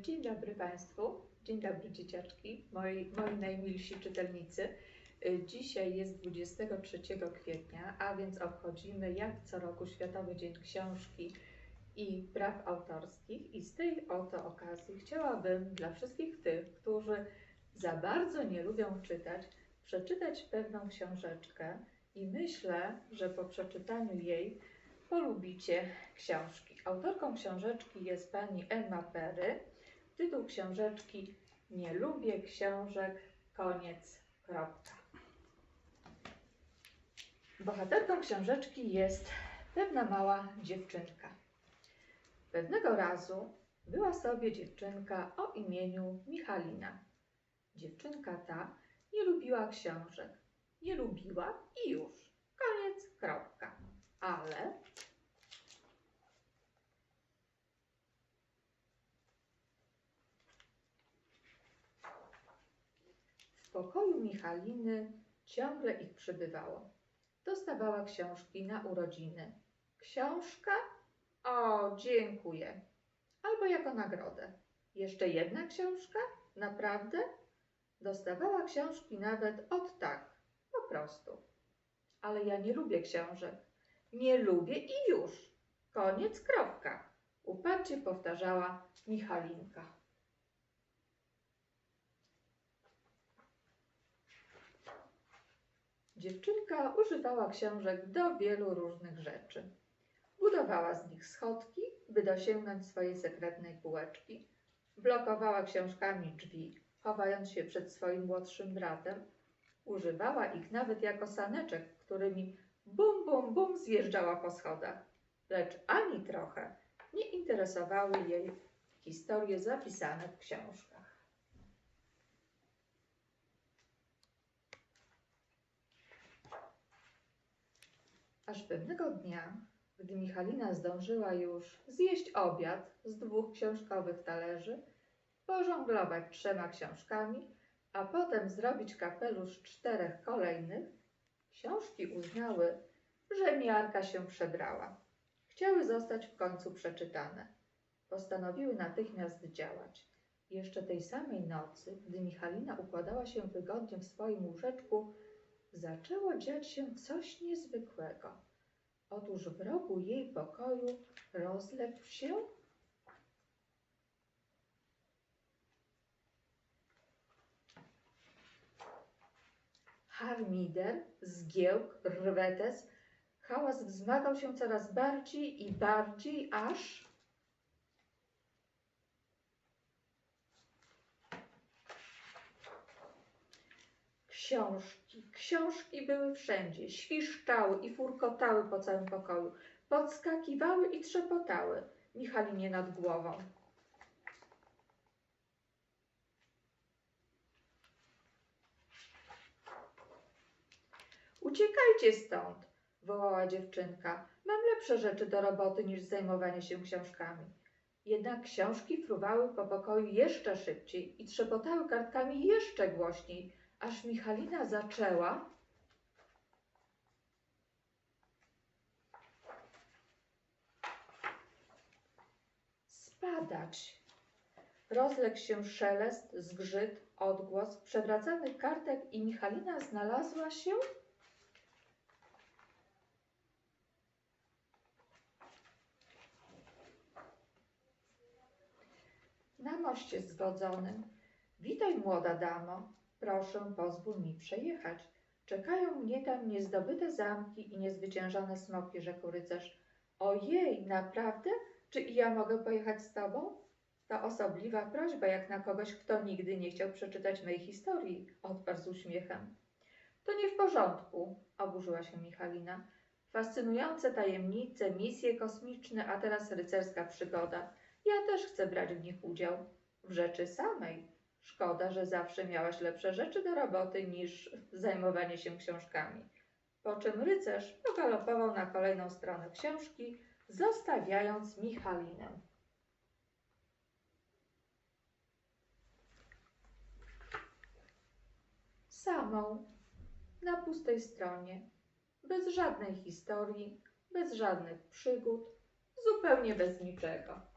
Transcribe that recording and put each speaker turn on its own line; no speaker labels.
Dzień dobry Państwu, dzień dobry dzieciaczki, moi, moi najmilsi czytelnicy. Y, Dzisiaj jest 23 kwietnia, a więc obchodzimy jak co roku Światowy Dzień Książki i Praw Autorskich i z tej oto okazji chciałabym dla wszystkich tych, którzy za bardzo nie lubią czytać, przeczytać pewną książeczkę i myślę, że po przeczytaniu jej polubicie książki. Autorką książeczki jest pani Emma Perry. Tytuł książeczki Nie lubię książek, koniec, kropka. Bohaterką książeczki jest pewna mała dziewczynka. Pewnego razu była sobie dziewczynka o imieniu Michalina. Dziewczynka ta nie lubiła książek. Nie lubiła i już. Koniec, kropka. Ale W pokoju Michaliny ciągle ich przybywało. Dostawała książki na urodziny. Książka? O, dziękuję. Albo jako nagrodę. Jeszcze jedna książka? Naprawdę? Dostawała książki nawet od tak, po prostu. Ale ja nie lubię książek. Nie lubię i już. Koniec, kropka. Uparcie powtarzała Michalinka. Dziewczynka używała książek do wielu różnych rzeczy. Budowała z nich schodki, by dosięgnąć swojej sekretnej półeczki. Blokowała książkami drzwi, chowając się przed swoim młodszym bratem. Używała ich nawet jako saneczek, którymi bum, bum, bum zjeżdżała po schodach. Lecz ani trochę nie interesowały jej historie zapisane w książkach. Aż pewnego dnia, gdy Michalina zdążyła już zjeść obiad z dwóch książkowych talerzy, pożonglować trzema książkami, a potem zrobić kapelusz czterech kolejnych, książki uznały, że miarka się przebrała. Chciały zostać w końcu przeczytane. Postanowiły natychmiast działać. Jeszcze tej samej nocy, gdy Michalina układała się wygodnie w swoim łóżeczku, zaczęło dziać się coś niezwykłego. Otóż w rogu jej pokoju rozległ się harmider, zgiełk, rwetes. Hałas wzmagał się coraz bardziej i bardziej, aż Książki, książki były wszędzie, świszczały i furkotały po całym pokoju, podskakiwały i trzepotały Michalinie nad głową. Uciekajcie stąd, wołała dziewczynka. Mam lepsze rzeczy do roboty niż zajmowanie się książkami. Jednak książki fruwały po pokoju jeszcze szybciej i trzepotały kartkami jeszcze głośniej, aż Michalina zaczęła spadać. Rozległ się szelest, zgrzyt, odgłos przewracanych kartek i Michalina znalazła się na moście zgodzonym. Witaj, młoda damo. Proszę, pozwól mi przejechać. Czekają mnie tam niezdobyte zamki i niezwyciężone smoki, rzekł rycerz. Ojej, naprawdę? Czy i ja mogę pojechać z tobą? To osobliwa prośba, jak na kogoś, kto nigdy nie chciał przeczytać mej historii, odparł z uśmiechem. To nie w porządku, oburzyła się Michalina. Fascynujące tajemnice, misje kosmiczne, a teraz rycerska przygoda. Ja też chcę brać w nich udział. W rzeczy samej. Szkoda, że zawsze miałaś lepsze rzeczy do roboty niż zajmowanie się książkami. Po czym rycerz pogalopował na kolejną stronę książki, zostawiając Michalinę. Samą, na pustej stronie, bez żadnej historii, bez żadnych przygód, zupełnie bez niczego.